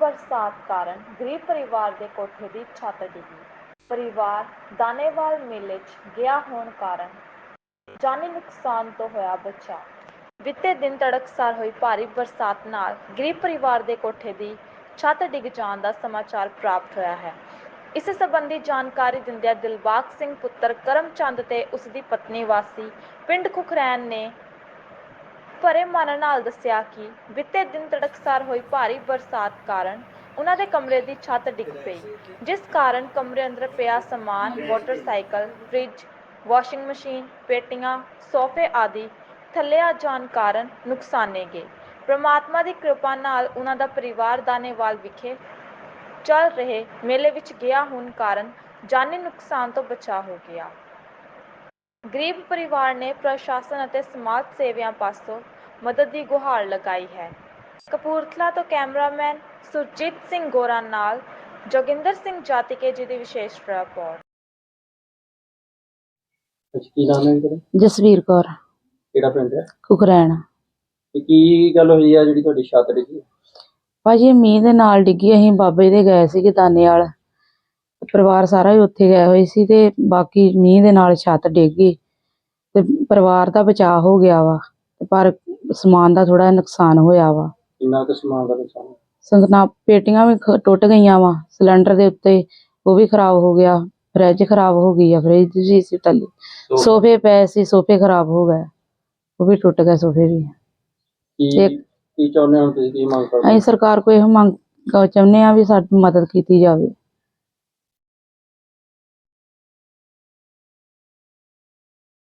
ਬਰਸਾਤ ਕਾਰਨ ਗਰੀਬ ਪਰਿਵਾਰ ਦੇ ਕੋਠੇ ਦੀ ਛੱਤ ਡਿੱਗੀ। ਪਰਿਵਾਰ ਦਾਨੇਵਾਲ ਮੇਲੇ 'ਚ ਗਿਆ ਹੋਣ ਕਾਰਨ ਜਾਨੀ ਨੁਕਸਾਨ ਤੋਂ ਹੋਇਆ ਬਚਾ ਬੀਤੇ ਦਿਨ ਤੜਕਸਾਰ ਹੋਈ ਭਾਰੀ ਬਰਸਾਤ ਨਾਲ ਗਰੀਬ ਪਰਿਵਾਰ ਦੇ ਕੋਠੇ ਦੀ ਛੱਤ ਡਿੱਗ ਜਾਣ ਦਾ ਸਮਾਚਾਰ ਪ੍ਰਾਪਤ ਹੋਇਆ ਹੈ। ਇਸ ਸੰਬੰਧੀ ਜਾਣਕਾਰੀ ਦਿੰਦਿਆਂ ਦਿਲਬਾਗ ਸਿੰਘ ਪੁੱਤਰ ਕਰਮਚੰਦ ਤੇ ਉਸ ਦੀ ਪਤਨੀ ਵਾਸੀ ਪਿੰਡ ਖੁਖਰੈਨ ਨੇ ਭਰੇ ਮਨ ਨਾਲ ਦੱਸਿਆ ਕਿ ਬੀਤੇ ਦਿਨ ਤੜਕਸਾਰ ਹੋਈ ਭਾਰੀ ਬਰਸਾਤ ਕਾਰਨ ਉਹਨਾਂ ਦੇ ਕਮਰੇ ਦੀ ਛੱਤ ਡਿੱਗ ਪਈ, ਜਿਸ ਕਾਰਨ ਕਮਰੇ ਅੰਦਰ ਪਿਆ ਸਮਾਨ, ਮੋਟਰਸਾਈਕਲ, ਫ੍ਰਿਜ, ਵਾਸ਼ਿੰਗ ਮਸ਼ੀਨ, ਪੇਟੀਆਂ, ਸੋਫੇ ਆਦਿ ਥੱਲੇ ਆ ਜਾਣ ਕਾਰਨ ਨੁਕਸਾਨੇ ਗਏ। ਪ੍ਰਮਾਤਮਾ ਦੀ ਕਿਰਪਾ ਨਾਲ ਉਹਨਾਂ ਦਾ ਪਰਿਵਾਰ ਦਾਨੇਵਾਲ ਵਿਖੇ ਚੱਲ ਰਹੇ ਮੇਲੇ ਵਿੱਚ ਗਿਆ ਹੋਣ ਕਾਰਨ ਜਾਨੀ ਨੁਕਸਾਨ ਤੋਂ ਬਚਾ ਹੋ ਗਿਆ। ਗਰੀਬ ਪਰਿਵਾਰ ਨੇ ਪ੍ਰਸ਼ਾਸਨ ਅਤੇ ਸਮਾਜ ਸੇਵੀਆਂ ਪਾਸੋਂ ਮਦਦ ਦੀ ਗੁਹਾਰ ਲਗਾਈ ਹੈ। ਕਪੂਰਥਲਾ ਤੋਂ ਕੈਮਰਾਮੈਨ ਸੁਰਜੀਤ ਸਿੰਘ ਗੋਰਾ ਨਾਲ ਜੋਗਿੰਦਰ ਸਿੰਘ ਜਾਤੀਕੇ ਜੀ ਦੀ ਵਿਸ਼ੇਸ਼ ਰਿਪੋਰਟ। ਅੱਛਾ ਕੀ ਨਾਮ ਹੈ ਤੁਹਾਡਾ? ਜਸਵੀਰ ਕੌਰ। ਕਿਹੜਾ ਪਿੰਡ ਹੈ? ਕੁਕਰੈਣ। ਤੇ ਕੀ ਗੱਲ ਹੋਈ ਆ ਜਿਹੜੀ ਤੁਹਾਡੀ ਛੱਤ ਡਿੱਗੀ ਭਾਜੀ ਇਹ ਮੀਂਹ ਦੇ ਨਾਲ ਡਿੱਗੀ ਅਸੀਂ ਬਾਬੇ ਦੇ ਗਏ ਸੀਗੇ ਦਾਨੇਵਾਲ ਪਰਿਵਾਰ ਸਾਰਾ ਹੀ ਉੱਥੇ ਗਏ ਹੋਏ ਸੀ ਤੇ ਬਾਕੀ ਮੀਂਹ ਦੇ ਨਾਲ ਛੱਤ ਡਿੱਗ ਗਈ ਤੇ ਪਰਿਵਾਰ ਦਾ ਬਚਾਅ ਹੋ ਗਿਆ ਵਾ ਤੇ ਪਰ ਸਮਾਨ ਦਾ ਥੋੜਾ ਨੁਕਸਾਨ ਹੋਇਆ ਵਾ। ਕਿੰਨਾ ਕੁ ਸਮਾਨ ਦਾ ਨੁਕਸਾਨ? ਸੰਗਨਾ ਪੇਟੀਆਂ ਵੀ ਖ- ਟੁੱਟ ਗਈਆਂ ਵਾ ਸਿਲੰਡਰ ਦੇ ਉੱਤੇ ਉਹ ਵੀ ਖਰਾਬ ਹੋ ਗਿਆ ਫਰਿੱਜ ਖਰਾਬ ਹੋ ਗਈ ਆ ਫਰਿੱਜ ਜੀ ਸੀ ਥੱਲੇ ਸੋ ਸੋਫੇ ਪਏ ਸੀ ਸੋਫੇ ਖਰਾਬ ਹੋ ਗਏ ਉਹ ਵੀ ਟੁੱਟ ਗਏ ਸੋਫੇ ਵੀ। ਕੀ ਇੱਕ- ਕੀ ਚਾਹੁੰਦੇ ਹੋ ਤੁਸੀਂ ਕੀ ਮੰਗ ਕਰਦੇ ਅਸੀਂ ਸਰਕਾਰ ਕੋਲ ਇਹ ਮੰਗ ਚਾਹੁੰਦੇ ਆ ਵੀ ਸਾਡੀ ਮਦਦ ਕੀਤੀ ਜਾਵੇ।